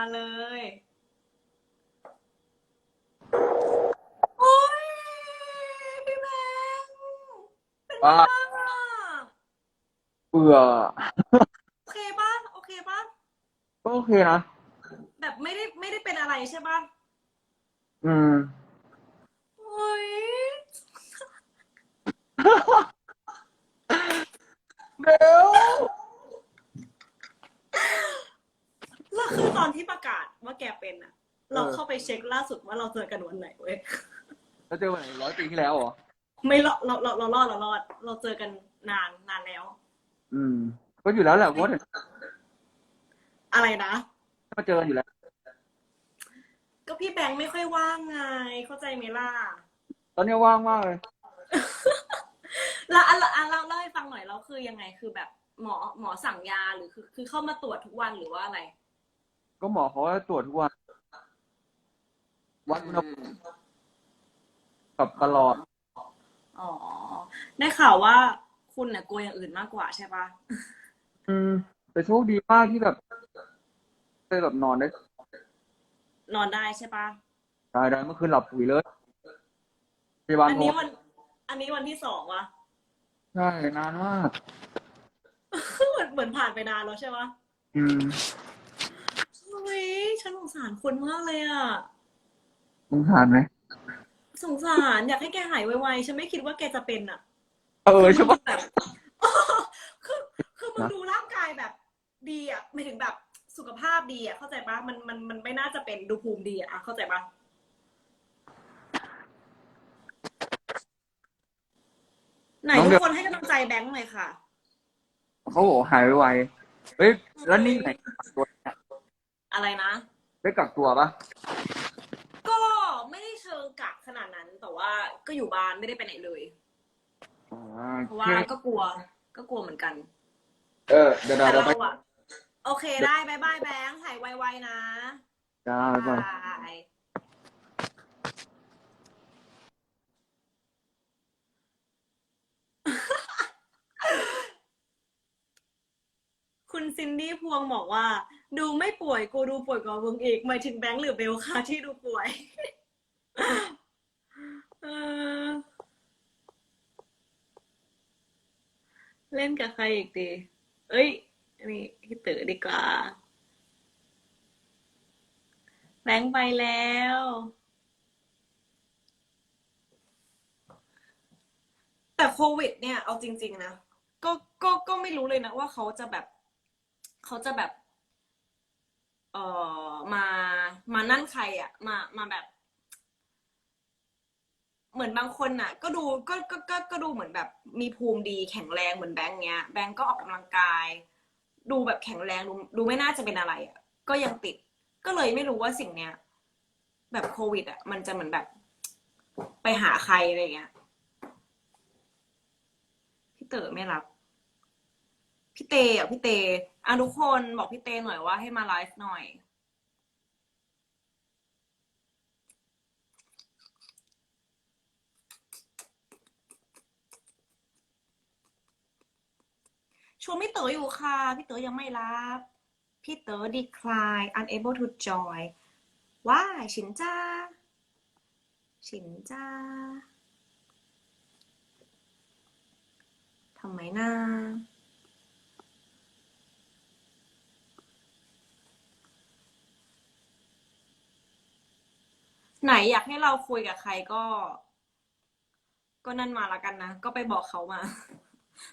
มาเลยโอ้ยพี่แบงค์เป็นไงว่าบ้างอะเบื่อโอเคป่ะโอเคป่ะก็โอเคนะ แบบไม่ได้ไม่ได้เป็นอะไรใช่ป่ะอืม โอ้ยเบล แล้วคือตอนที่ประกาศว่า แกเป็นอะเราเข้าไปเช็คล่าสุดว่าเราเจอกันวันไหนเว้ยแล้วเจอวันไหนร้อยปีที่แล้วเหรอไม่รอดเราเราเรารอดเรารอด เราเจอกันนานนานแล้ว อืม ก็อยู่แล้วแหละเพราะว่าเดี๋ยวอะไรนะมาเจอกันอยู่แล้ว ก็พี่แบงค์ไม่ค่อยว่างไง เข้าใจไหมล่ะตอนนี้ว่างมากเลยแล้วอะแล้วอะเราเล่าให้ฟังหน่อยแล้วคือยังไงคือแบบหมอหมอสั่งยาหรือคือ คือเข้ามาตรวจทุกวันหรือว่าอะไร ก็หมอเขาก็ตรวจทุกวันวัดอุณหภูมิกับตลอด อ๋อ ได้ข่าวว่าคุณเนี่ยกลัวอย่างอื่นมากกว่าใช่ปะอืม แต่โชคดีมากที่แบบเคยแบบนอนได้นอนได้ใช่ปะได้ได้เมื่อคืนหลับปุ๋ยเลยพยาบาลอันโทรนี้วัน อันนี้วันที่สองวะ ใช่นานมาก เหมือนเหมือนผ่านไปนานแล้วใช่ปะอืม เฮ้ยฉันสงสารคุณมากเลยอะมึงทานไหมสงสารอยากให้แกหายไวๆ ฉันไม่คิดว่าแกจะเป็นอะเออใช่ปะ แบบ คือคือมึงดูร่างกายแบบดีอะไม่ถึงแบบสุขภาพดีอะเข้าใจปะมันมันมันไม่น่าจะเป็นดูภูมิดีอะอะเข้าใจปะไหนทุกคนให้กำลังใจแบงค์หน่อยค่ะ เขาบอกหายไวๆเฮ้ยแล้วนี่ไหนกักตัวเนี่ย อะไรนะ ได้กักตัวปะก็ไม่ได้เชิงกักขนาดนั้น แต่ว่าก็อยู่บ้านไม่ได้ไปไหนเลยอ๋อเพราะว่าก็กลัว ก็กลัวเหมือนกันเออเดี๋ยวแต่เราเราไปอะโอเคได้บายบายแบงค์หายไวๆนะจ้าไปบาย คุณซินดี้พวงบอกว่า ดูไม่ป่วยกูดูป่วยกว่ามึงอีกหมายถึงแบงค์หรือเบลคะที่ดูป่วยเออเล่นกับใครอีกดี เอ้ยนี่พี่เต๋อดีกว่า แบงค์ไปแล้ว แต่โควิดเนี่ยเอาจริง ๆ นะ ก็ก็ก็ไม่รู้เลยนะว่าเขาจะแบบ เขาจะแบบ เอ่อมามานั่นใครอะมามาแบบ เหมือนบางคนน่ะ ก็ดูก็ก็ก็ก็ดูเหมือนแบบ มีภูมิดีแข็งแรงเหมือนแบงค์เนี้ยแบงค์ก็ออกกำลังกาย ดูแบบแข็งแรงดูดูไม่น่าจะเป็นอะไรอะก็ยังติด ก็เลยไม่รู้ว่าสิ่งเนี้ย แบบโควิด อะ มันจะเหมือนแบบ ไปหาใครอะไรเงี้ยพี่เต๋อไม่รับ พี่เตอะพี่เตอะทุกคนบอกพี่เตหน่อยว่าให้มาไลฟ์หน่อย ชวนพี่เต๋ออยู่ค่ะ พี่เต๋อยังไม่รับ พี่เต๋อ decline unable to join ว้าฉินจ้าฉินจ้าทำไมนะ ไหนอยากให้เราคุยกับใครก็ ก็นั่นมาละกันนะ ก็ไปบอกเขามา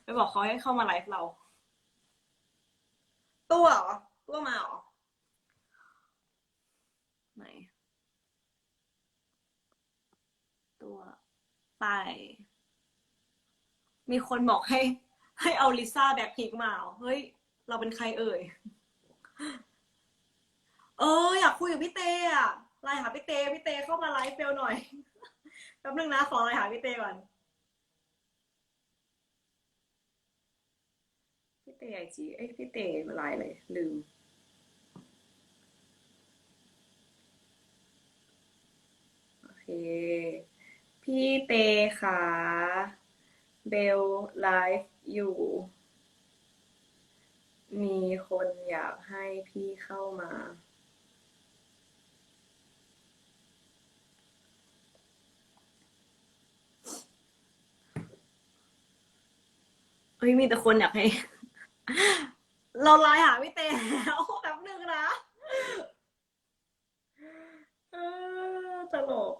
ไปบอกเขาให้เข้ามาไลฟ์เรา ตัวเหรอตัวมาเหรอไหน ตัวไป มีคนบอกให้ ให้เอาลิซ่าแบ็คพิงค์มาเหรอเฮ้ย เราเป็นใครเอ่ย เออ อยากคุยกับพี่เต้อะ ไลน์หาพี่เต้พี่เต้เข้ามาไลฟ์เฟลหน่อยแป๊บนึงนะขอไลน์หาพี่เต้ก่อนพี่เต้ไอจีเอ้ยพี่เต้ไลน์เลยลืมโอเคพี่เตค่ะเบลไลฟ์อยู่ มีคนอยากให้พี่เข้ามา เฮ้ยมีแต่คนอยากให้ เราไลน์หาพี่เต้แล้วแป๊บนึงนะเออตลก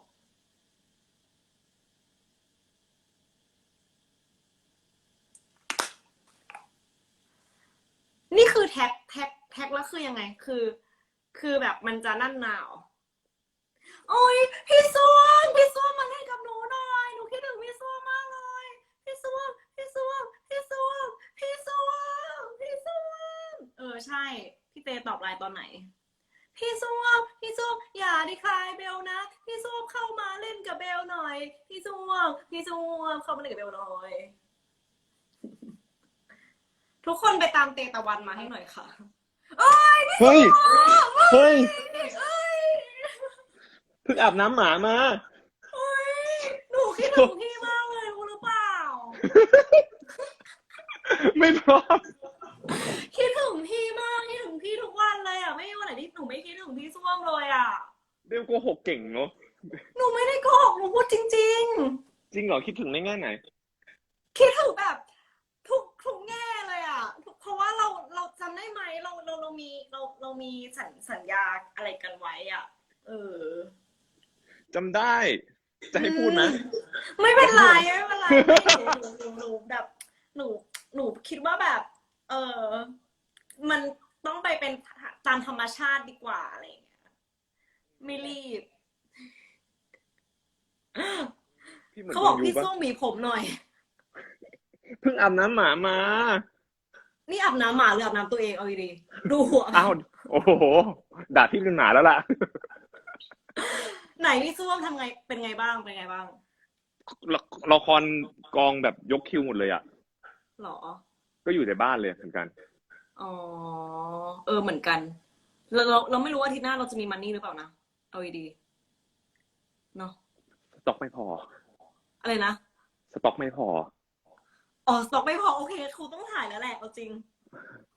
นี่คือแท็กแท็กแท็กแล้วคือยังไง คือ คือแบบมันจะนั่นหนาวโอ้ยพี่ส้วมพี่ส้วมมาเล่นกับหนูหน่อยหนูคิดถึงพี่ส้วมมากเลย พี่ส้วมพี่ส้วมพี่ส้วมพี่ส้วมพี่ส้วม เออใช่ พี่เตตอบไลน์ตอนไหน พี่ส้วมพี่ส้วมอย่าดิคายเบลนะ พี่ส้วมเข้ามาเล่นกับเบลหน่อย พี่ส้วมพี่ส้วมเข้ามาเล่นกับเบลหน่อย ทุกคนไปตามเตตะวันมาให้หน่อยค่ะเฮ้ยเฮ้ยเอ้ยเพิ่งอาบน้ำหมามาเฮ้ยหนูคิดถึงพี่มากเลยรู้หรือเปล่า ไม่พร้อมคิด ถึงพี่มากคิดถึงพี่ทุกวันเลยอะ ไม่มีวันไหนที่หนูไม่คิดถึงพี่ส้วมเลยอะเบลโกหกเก่งเนาะหนูไม่ได้โกหกหนูพูดจริง จริงเหรอคิดถึงในแง่ไหน ๆ คิดถึงแบบ ทุกทุกแง่เลยอะทุกเพราะว่าเราเราจำได้ไหมเราเราเรามีเราเรามีสัญสัญญาอะไรกันไว้อะ เออ จำได้ จะให้พูดนะไม่เป็นไรไม่เป็นไรหนูหนูหนูหนูแบบ หนูหนูคิดว่าแบบ เออ มันต้องไปเป็นตามธรรมชาติดีกว่าอะไรอย่างเงี้ยไม่รีบ พี่เหมือนเขาบอกดูพี่ปะส้มหมีผมหน่อย เพิ่งอาบน้ำหมามา นี่อาบน้ำหมาหรืออาบน้ำตัวเองเอาดีๆดูหัวอ้าวโอ้โหด่าพี่เป็นหมาแล้วล่ะ ไหนพี่ส้วมทำไงเป็นไงบ้างเป็นไงบ้างละละครกองแบบยกคิวหมดเลยอะหรอ ก็อยู่ในบ้านเลยเหมือนกัน อ๋อ เออเหมือนกันเราเราเราไม่รู้ว่าอาทิตย์หน้าเราจะมีมันนี่หรือเปล่านะ เอาดีๆเนาะสต็อกไม่พอ อะไรนะ สต็อกไม่พอ อ๋อสต็อกไม่พอโอเคครูต้องถ่ายแล้วแหละเอาจริง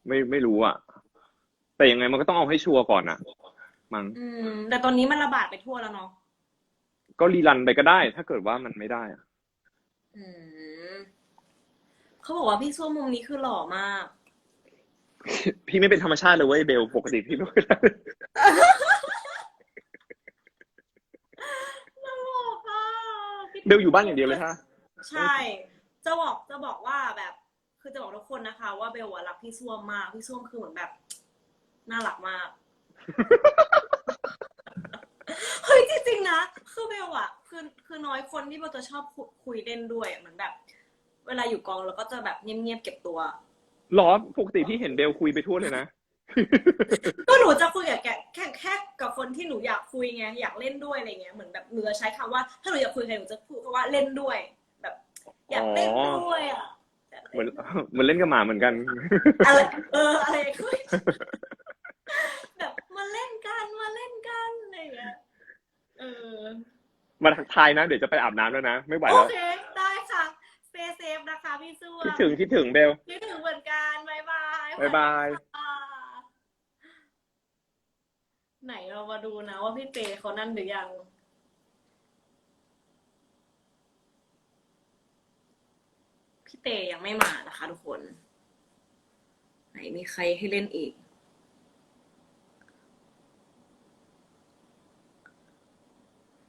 ไม่ไม่รู้อะ แต่ยังไงมันก็ต้องเอาให้ชัวร์ก่อนอะ มั้งอืม แต่ตอนนี้มันระบาดไปทั่วแล้วเนาะ ก็รีรันไปก็ได้ ถ้าเกิดว่ามันไม่ได้อะอืมเขาบอกว่าพี่ส้วมมุมนี้คือหล่อมาก พี่ไม่เป็นธรรมชาติเลยเว้ยเบลปกติพี่ไม่ได้ตลกอะพี่เบลอยู่บ้านอย่างเดียวเลยค่ะใช่ จะบอกจะบอกว่าแบบ คือจะบอกทุกคนนะคะ ว่าเบลอะรักพี่ส้วมมากพี่ส้วมคือเหมือนแบบ น่ารักมากเฮ้ยจริงๆนะคือเบลอะคือคือน้อยคนที่เบลจะชอบคุคุยเล่นด้วยอะเหมือนแบบ เวลาอยู่กองเราก็จะแบบเงียบๆเก็บตัว หรอปกติพี่เห็นเบลคุยไปทั่วเลยนะ ก็หนูจะคุยกับแกแค่แค่กับคนที่หนูอยากคุยไงอยากเล่นด้วยอะไรเงี้ยเหมือนแบบหนูจะใช้คำว่า ถ้าหนูอยากคุยกับใครหนูจะพูดคำว่าเล่นด้วย แบบ อยากเล่นด้วยอะเหมือนเหมือนเล่นกับหมาเหมือนกันอะไรเอออะไรคุยแบบมาเล่นกันมาเล่นกันอะไรเงี้ยเออมาทักทายนะ เดี๋ยวจะไปอาบน้ำแล้วนะ ไม่ไหวโอแล้วเคได้ ค่ะ stay safe นะคะพี่ส้วมคิดถึงคิดถึงเบลคิดถึงเหมือนกันบายบายบ๊ายบายค่ะไหนเรามาดูนะว่าพี่เตเขานั่นหรือยังพี่เตยังไม่มานะคะทุกคน ไหนมีใครให้เล่นอีก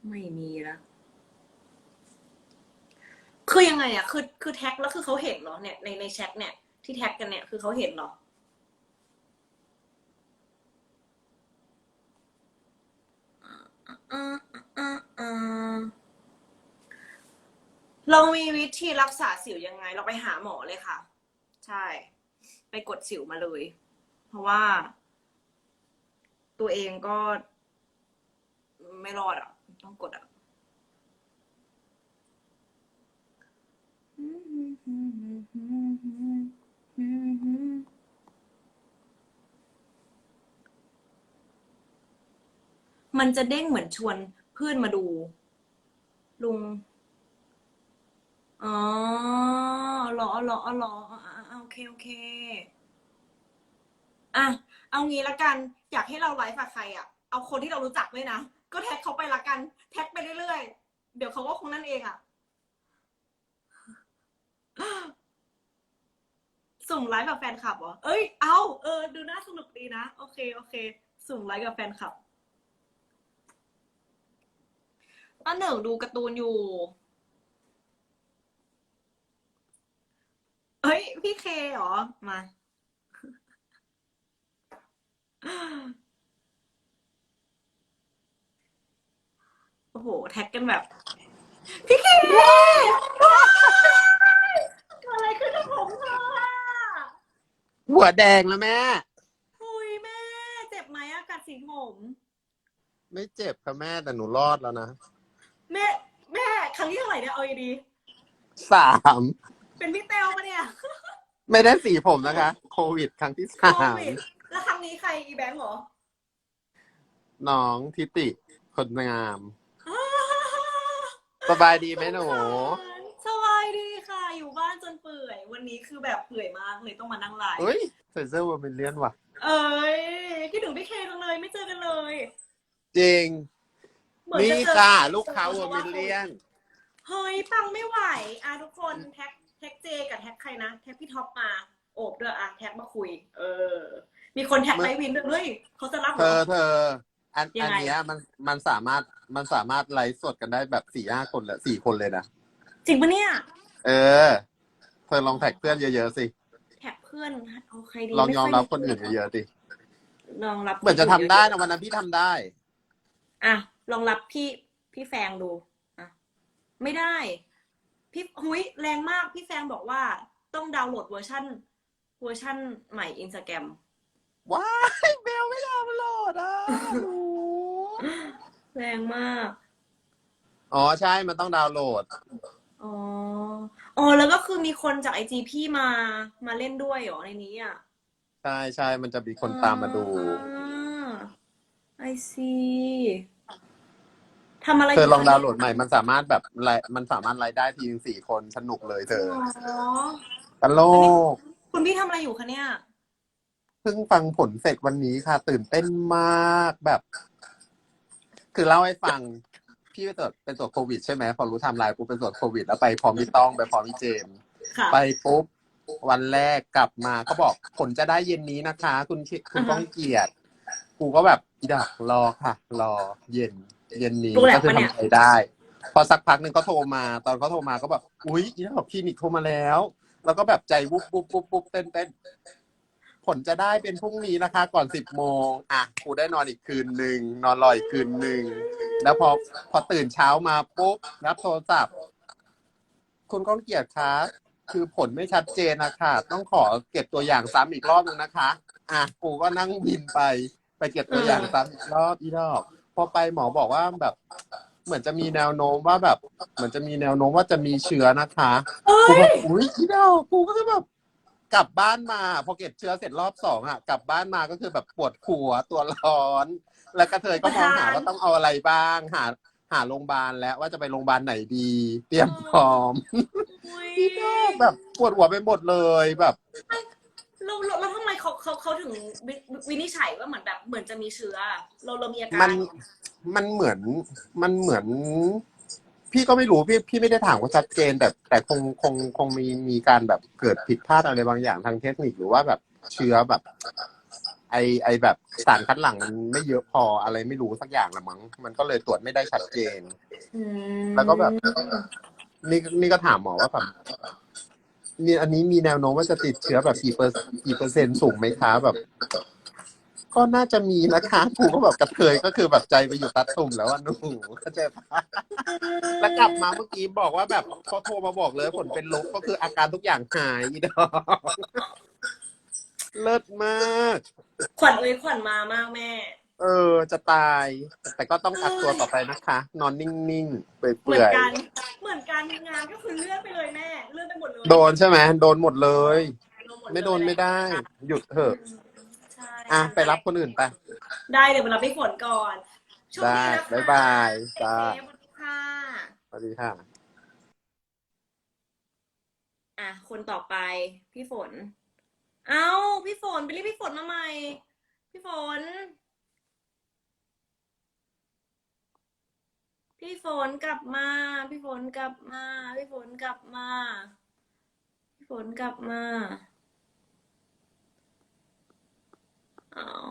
ไม่มีแล้ว คือยังไงอะ คือคือแท็กแล้วคือเขาเห็นเหรอเนี่ยในในแชทเนี่ยที่แท็กกันเนี่ยคือเขาเห็นเหรออ่าอ่าอ่าเรามีวิธีรักษาสิวยังไง เราไปหาหมอเลยค่ะ ใช่ ไปกดสิวมาเลย เพราะว่า ตัวเองก็ ไม่รอดอะ ต้องกดอะ มันจะเด้งเหมือนชวนเพื่อนมาดู ลุง อ๋อหรอหรอหรอโอเค โอเค อะ เอางี้ละกัน อยากให้เราไลฟ์กับใครอะ เอาคนที่เรารู้จักเลยนะ ก็แท็กเขาไปละกัน แท็กไปเรื่อยๆ เดี๋ยวเขาก็คงนั่นเองอะ สุ่มไลฟ์กับแฟนคลับเหรอ เอ้ย เอา เออ ดูน่าสนุกดีนะ โอเค โอเค สุ่มไลฟ์กับแฟนคลับป้าหนึ่งดูการ์ตูนอยู่เฮ้ย พี่เคเหรอ มา โอ้โห แท็กกันแบบ พี่เค อะไรขึ้นกับผมเธออะหัวแดงแล้วแม่ หุยแม่ เจ็บไหมอะกัดสีผม ไม่เจ็บค่ะแม่แต่หนูรอดแล้วนะแม่ แม่ครั้งที่เท่าไหร่เนี่ยเอาดีสามๆเป็นพี่เตลปะเนี่ยไม่ได้สีผมนะคะ โควิดครั้งที่โคสามวิดแล้วครั้งนี้ใครอีแบงค์เหรอ น้องทิติคนงาม สบายดีไหมหนูสบายดีค่ะ อยู่บ้านจนเปื่อย วันนี้คือแบบเปื่อยมากเลยต้องมานั่งไลฟ์เฮ้ยใส่เสื้อวอร์มิเลียนว่ะ เอ้ยคิดถึงพี่เคจังเลยไม่เจอกันเลยจริง เหมือนนี่จะเจอจ้าลูกค้าวอร์มิเลียน เฮ้ยปังไม่ไหวอะทุกคนแท็กแท็กเจกับแท็กใครนะแท็กพี่ท็อปมาโอบด้วยอะแท็กมาคุย เออ มีคนแท็กไลฟ์วินด้วยเฮ้ยเขาจะรับเหเธรอ อเธอ อันยัอังนไง เนี้ยมันมันสามารถมันสามารถไลฟ์สดกันได้แบบสี่ห้าคนเลยสี่คนเลยนะ จริงปะเนี่ย เออเธอลองแท็กเพื่อนเยอะๆสิแท็กเพื่อนโอเคดีลองยอมรับไคนอื่นเยอะๆสิลองรับเหมือนจะทำได้นะวันนั้นพี่ทำได้ อะลองรับพี่พี่แฟงดูอะไม่ได้ พี่หุยแรงมากพี่แฟงบอกว่าต้องดาวน์โหลดเวอร์ชันเวอร์ชันใหม่อินสตาแกรมว้ายเบลไม่ดาวน์โหลดอะหนูแรงมาก อ๋อใช่มันต้องดาวน์โหลด อ๋อ อ๋อแล้วก็คือมีคนจากไอจีพี่มามาเล่นด้วยเหรอในนี้อะใช่ใช่มันจะมีคนตามมาดูไอซีทำอะไรเธอลองยู่ดาวน์โหลดใหม่ มันสามารถแบบไลฟ์มันสามารถไลฟ์ได้ทีสี่คนสนุกเลยเธออ๋อตลกคุณพี่ทำอะไรอยู่คะเนี่ยเพิ่งฟังผลเสร็จวันนี้ค่ะ ตื่นเต้นมากแบบ คือเล่าให้ฟัง พี่ไปตรวจเป็นตรวจโควิดใช่ไหมพอรู้ไทำลายปุ๊บเป็นตรวจโควิด แล้วไปพร้อมพี่ต้องไปพร้อมพี่เจมส์ค่ะ ไปปุ๊บวันแรกกลับมาก็บอกผลจะได้เย็นนี้นะคะ คุณชิคุณอ่าฮะก้องเกียรติกูก็แบบอีดักรอค่ะ รอเย็น เย็นนี้รู้แหละก็คือปะเนี่ยทำใจได้ พอสักพักหนึ่งก็โทรมา ตอนเขาโทรมาก็แบบอุ๊ยอีดักคลินิกโทรมาแล้ว แล้วก็แบบใจวุบวุบวุบวุบเต้นเต้นผลจะได้เป็นพรุ่งนี้นะคะ ก่อนสิบโมงอะกูได้นอนอีกคืนหนึ่งนอนรออีกคืนหนึ่ง แล้วพอพอตื่นเช้ามาปุ๊บรับโทรศัพท์ คุณก้องเกียรติคะคือผลไม่ชัดเจนนะคะต้องขอเก็บตัวอย่างซ้ำอีกรอบหนึงนะคะ อะกูก็นั่งบินไป ไปเก็บตัวอย่างซ้ำอีกรอบอีกรอบพอไปหมอบอกว่าแบบ เหมือนจะมีแนวโน้มว่าแบบ เหมือนจะมีแนวโน้มว่าจะมีเชื้อนะคะกูแบบอุ้ยอีดอกกูก็คือแบบกลับบ้านมา พอเก็บเชื้อเสร็จรอบสองอะ กลับบ้านมาก็คือแบบปวดหัวตัวร้อน แล้วกระเทยก็มองหาว่าต้องเอาอะไรบ้าง หา หาโรงพยาบาลแล้วว่าจะไปโรงพยาบาลไหนดี เตรียมพร้อมอุ๊ยพี่ดอกแบบปวดหัวไปหมดเลยแบบแล้วแล้วแล้วทำไมเขาเขาเขาถึงวิวินิจฉัยว่าเหมือนแบบเหมือนจะมีเชื้อ เราเรามีอาการมันมันเหมือนมันเหมือน พี่ก็ไม่รู้พี่พี่ไม่ได้ถามว่าชัดเจน แต่แต่คงคงคงมีมีการแบบเกิดผิดพลาดอะไรบางอย่างทางเทคนิคหรือว่าแบบเชื้อแบบ ไอไอแบบสารคัดหลั่งมันไม่เยอะพออะไรไม่รู้สักอย่างละมั้งมันก็เลยตรวจไม่ได้ชัดเจนอืมแล้วก็แบบนี่นี่ก็ถามหมอว่าแบบนี่อันนี้มีแนวโน้มว่าจะติดเชื้อแบบกี่เปอร์กี่เปอร์เซ็นต์สูงไหมคะแบบ ก็น่าจะมีนะคะกูก็แบบกระเทยก็คือแบบใจไปอยู่ตัดตุ่มแล้วอะหนูเข้าใจปะแล้วกลับมาเมื่อกี้บอกว่าแบบเขาโทรมาบอกเลยผลเป็นลบก็คืออาการทุกอย่างหายอีดอกเลิศมาก ขวัญเอ้ยขวัญมามากแม่ เออ จะตาย แต่ก็ต้องกักตัวต่อไปนะคะ นอนนิ่งๆเปืเหมื่อนอยกัน เหมือนกันงานก็คือเลื่อนไปเลยแม่ เลื่อนไปหมดเลยๆโดนใช่ไหมโดนหมดเลยโดนหดเลยไม่โดนไม่ได้ หยุดเถอะใช่อะไปรับคนอื่นไป ได้เดี๋ยวไปรับพี่ฝนก่อนโชคได้นะคะบ๊ายบายจ้าเจ๊สวัสดีค่ะสวัสดีค่ะ อะคนต่อไปพี่ฝน เอ้าพี่ฝนไปเรียกพี่ฝนมาใหม่ พี่ฝน พี่ฝนกลับมา พี่ฝนกลับมา พี่ฝนกลับมา พี่ฝนกลับมาอ้าว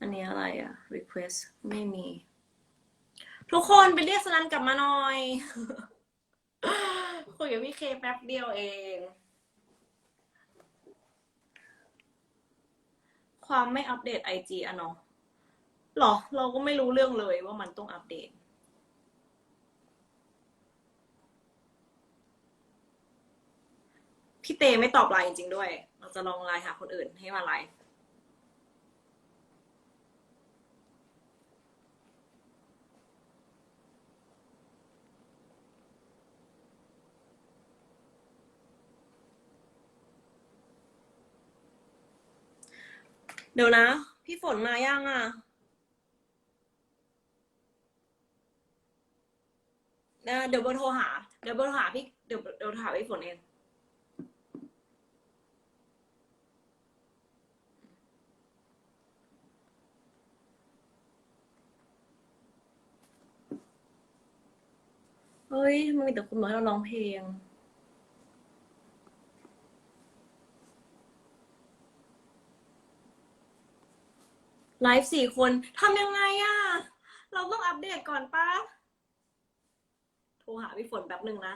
อันนี้อะไรอะ request ไม่มี ทุกคนไปเรียกสนันกลับมาหน่อยคุยกับพี่เคแป๊บเดียวเอง ความไม่อัปเดตไอจีอะเนาะหรอ เราก็ไม่รู้เรื่องเลยว่ามันต้องอัปเดต พี่เตไม่ตอบไลน์จริงๆด้วย เราจะลองไลน์หาคนอื่นให้มาไลน์ เดี๋ยวนะ พี่ฝนมายังอะ เดี๋ยวเบอร์โทรหา เดี๋ยวเบอร์โทรหาพี่ เดี๋ยวเดี๋ยวโทรหาพี่ฝนเอง เฮ้ยมันมีแต่คนบอกเราร้องเพลง ไลฟ์สี่คนทำยังไงอะเราต้องอัปเดตก่อนปะโทรหาพี่ฝนแป๊บหนึ่งนะ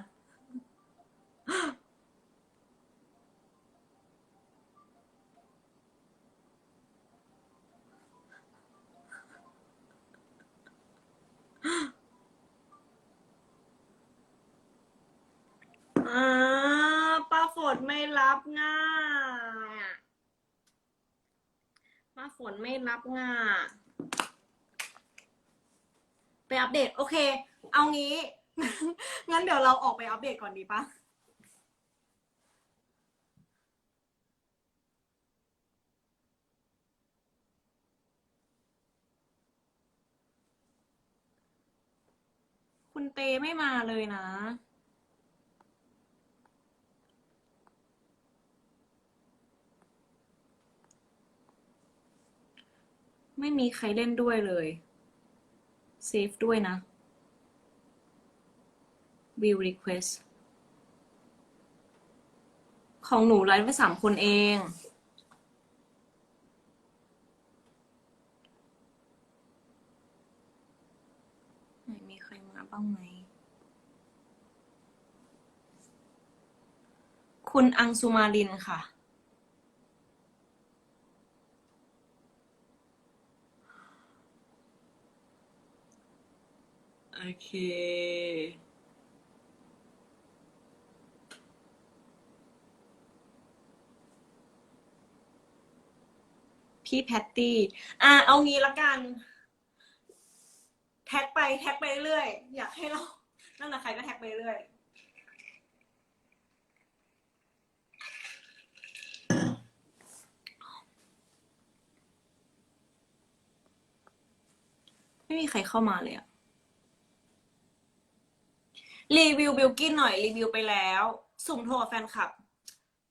อ่าป้าฝนไม่รับง่ายอะ ป้าฝนไม่รับงายไปอัปเดต โอเค เอางี้ งั้นเดี๋ยวเราออกไปอัปเดตก่อนดีปะคุณเตไม่มาเลยนะ ไม่มีใครเล่นด้วยเลยเซฟด้วยนะ view request ของหนูไลฟ์ไปสามคนเองไหนมีใครมาบ้างไหม คุณอังสุมาลินค่ะ โอเค พี่แพตตี้ อะเอางี้ละกัน แท็กไปแท็กไปเรื่อย อยากให้เรา นั่นนะใครก็แท็กไปเรื่อยไม่มีใครเข้ามาเลยอะ รีวิวบิลกินหน่อยรีวิวไปแล้ว สุ่มโทรกับแฟนคลับ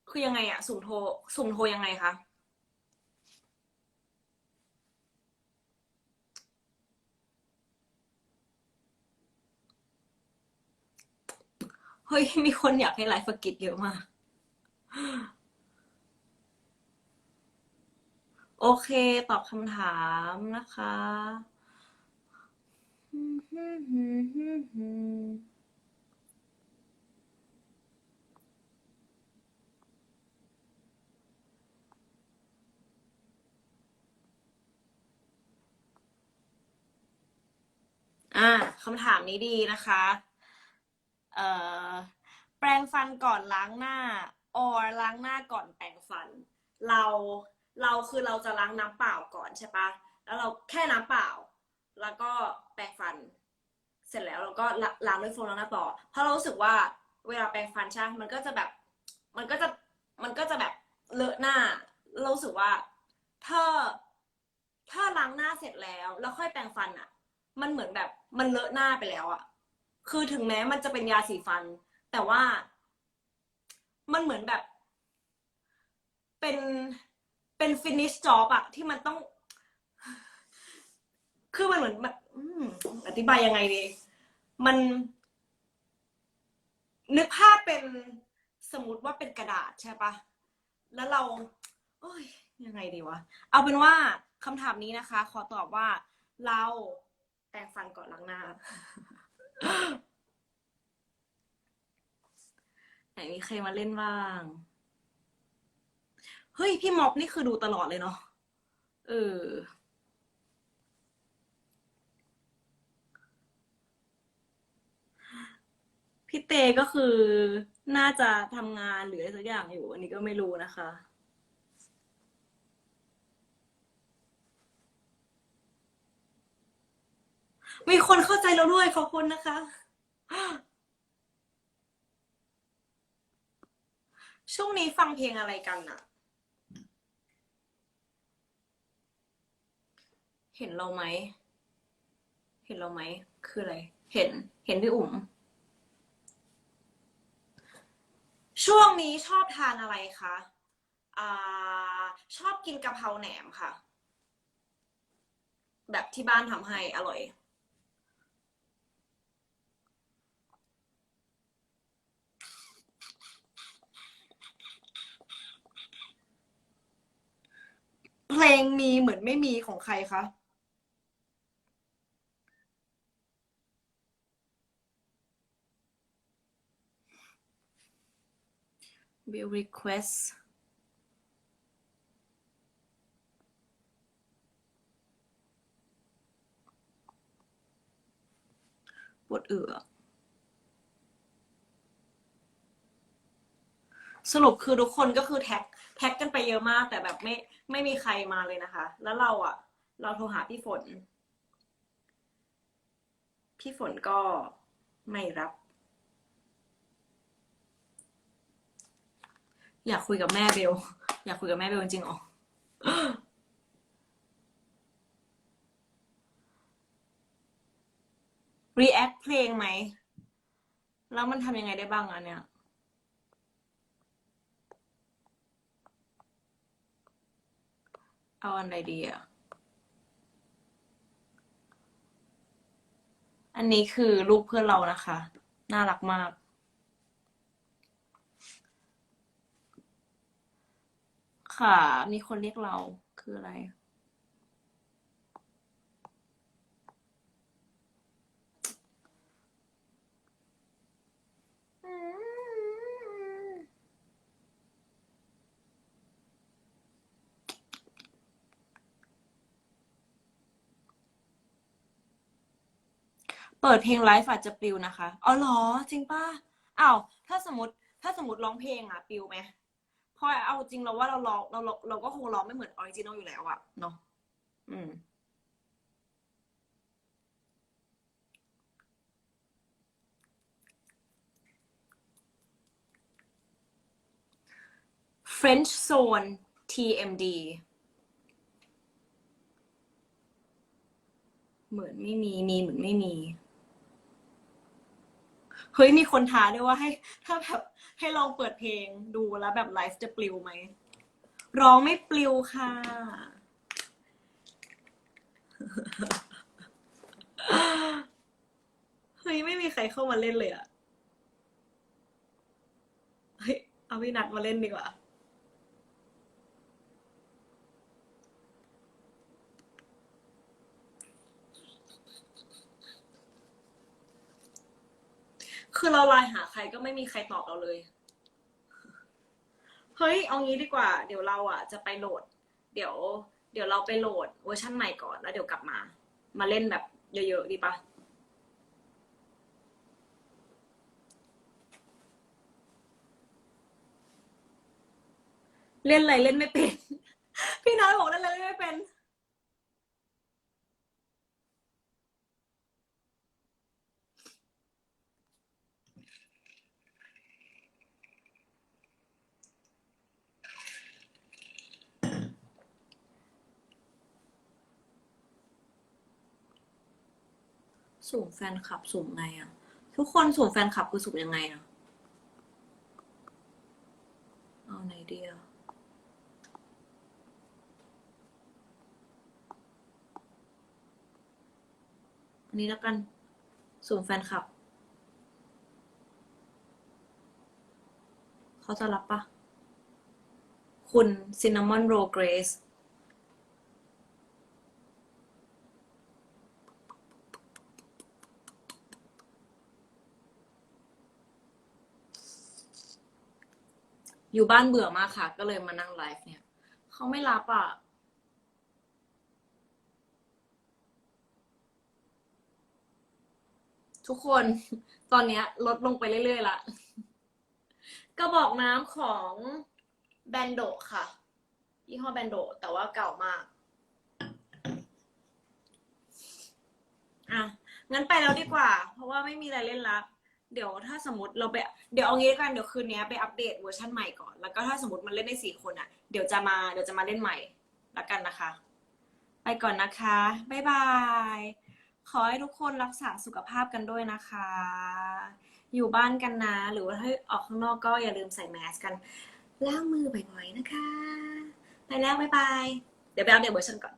คือยังไงอะสุ่มโทรสุ่มโทรยังไงคะเฮ้ยมีคนอยากให้ไลฟ์สกิทเยอะมาก โอเค ตอบคำถามนะคะ อ่าคำถามนี้ดีนะคะ เอ่อ แปรงฟันก่อนล้างหน้า or ล้างหน้าก่อนแปรงฟัน เรา เราคือเราจะล้างน้ำเปล่าก่อนใช่ปะ แล้วเราแค่น้ำเปล่า แล้วก็แปรงฟัน เสร็จแล้วเราก็ล้างด้วยโฟมล้างหน้าต่อ เพราะเรารู้สึกว่าเวลาแปรงฟันใช่มันก็จะแบบ มันก็จะ มันก็จะแบบเลอะหน้า เรารู้สึกว่า ถ้า ถ้าล้างหน้าเสร็จแล้ว แล้วค่อยแปรงฟันอะ มันเหมือนแบบมันเลอะหน้าไปแล้วอะคือถึงแม้มันจะเป็นยาสีฟัน แต่ว่ามันเหมือนแบบ เป็นเป็นฟินิชจ็อบอะที่มันต้อง คือมันเหมือนแบบอธิบายยังไงดี มัน นึกภาพเป็นสมมติว่าเป็นกระดาษใช่ปะแล้วเรา โอ้ยยังไงดีวะ เอาเป็นว่าคำถามนี้นะคะ ขอตอบว่าเรา แปรงฟันก่อนล้างหน้า ไหนมีใครมาเล่นบ้าง เฮ้ย พี่ม็อบนี่คือดูตลอดเลยเนาะ เออ พี่เตก็คือน่าจะทำงานหรืออะไรสักอย่างอยู่ อันนี้ก็ไม่รู้นะคะ มีคนเข้าใจเราด้วยขอบคุณนะคะ ช่วงนี้ฟังเพลงอะไรกันอะเห็นเราไหม เห็นเราไหม คืออะไร เห็น เห็นพี่อุ๋ม ช่วงนี้ชอบทานอะไรคะอ่าชอบกินกะเพราแหนมค่ะ แบบที่บ้านทำให้อร่อย ลงมีเหมือนไม่มีของใครคะ will request ปวดเอือสรุปคือทุกคนก็คือแท็ก แท็กกันไปเยอะมาก แต่แบบไม่ไม่มีใครมาเลยนะคะ แล้วเราอะเราโทรหาพี่ฝน พี่ฝนก็ไม่รับ อยากคุยกับแม่เบล อยากคุยกับแม่เบลจริงๆเหรอ react เพลงไหม แล้วมันทำยังไงได้บ้างอะเนี่ย เอาอันใดดีอะ อันนี้คือรูปเพื่อนเรานะคะ น่ารักมาก ค่ะ มีคนเรียกเราคืออะไร เปิดเพลงไลฟ์อาจจะปลิวนะคะอ๋อเหรอจริงป่ะอ้าวถ้าสมมติถ้าสมมติร้องเพลงอะปลิวไหมเพราะเอาจริงเราว่าเราร้องเราเราเราก็คงร้องไม่เหมือนออริจินอลอยู่แล้วอะเนาะอืม French Zone TMD เหมือนไม่มี มีเหมือนไม่มี เฮ้ยมีคนท้าด้วยว่าให้ ถ้าแบบให้ลองเปิดเพลงดูแล้วแบบไลฟ์จะปลิวไหมร้องไม่ปลิวค่ะ เฮ้ยไม่มีใครเข้ามาเล่นเลยอะเฮ้ยเอาพี่นัดมาเล่นดีกว่า คือเราไลน์หาใครก็ไม่มีใครตอบเราเลย เฮ้ย เอางี้ดีกว่า เดี๋ยวเราอะ จะไปโหลด เดี๋ยว เดี๋ยวเราไปโหลดเวอร์ชันใหม่ก่อนแล้วเดี๋ยวกลับมา มาเล่นแบบเยอะๆดีปะเล่นอะไรเล่นไม่เป็น พี่น้อยบอกเล่นอะไรเล่นไม่เป็น สุ่มแฟนคลับสุ่มไงอะทุกคนสุ่มแฟนคลับคือสุ่มยังไงอะเอาไหนเดีอะอันนี้แล้วกันสุ่มแฟนคลับ เขาจะรับปะ คุณซินนามอนโรเกรส อยู่บ้านเบื่อมากค่ะ ก็เลยมานั่งไลฟ์เนี่ย เขาไม่รับอะ ทุกคนตอนเนี้ย ลดลงไปเรื่อยๆละกระบอกน้ำของแบนโดค่ะยี่ห้อแบนโด แต่ว่าเก่ามาก อะ งั้นไปแล้วดีกว่า เพราะว่าไม่มีอะไรเล่นละ เดี๋ยวถ้าสมมติเราไปเดี๋ยวเอางี้กันเดี๋ยวคืนนี้ไปอัปเดตเวอร์ชันใหม่ก่อน แล้วก็ถ้าสมมติมันเล่นได้สี่คนอะ เดี๋ยวจะมาเดี๋ยวจะมาเล่นใหม่ละกันนะคะ ไปก่อนนะคะบ๊ายบาย ขอให้ทุกคนรักษาสุขภาพกันด้วยนะคะ อยู่บ้านกันนะ หรือว่าถ้าออกข้างนอกก็อย่าลืมใส่แมสกันล้างมือบ่อยๆนะคะ ไปแล้วบ๊ายบาย เดี๋ยวไปอัปเดตเวอร์ชันก่อน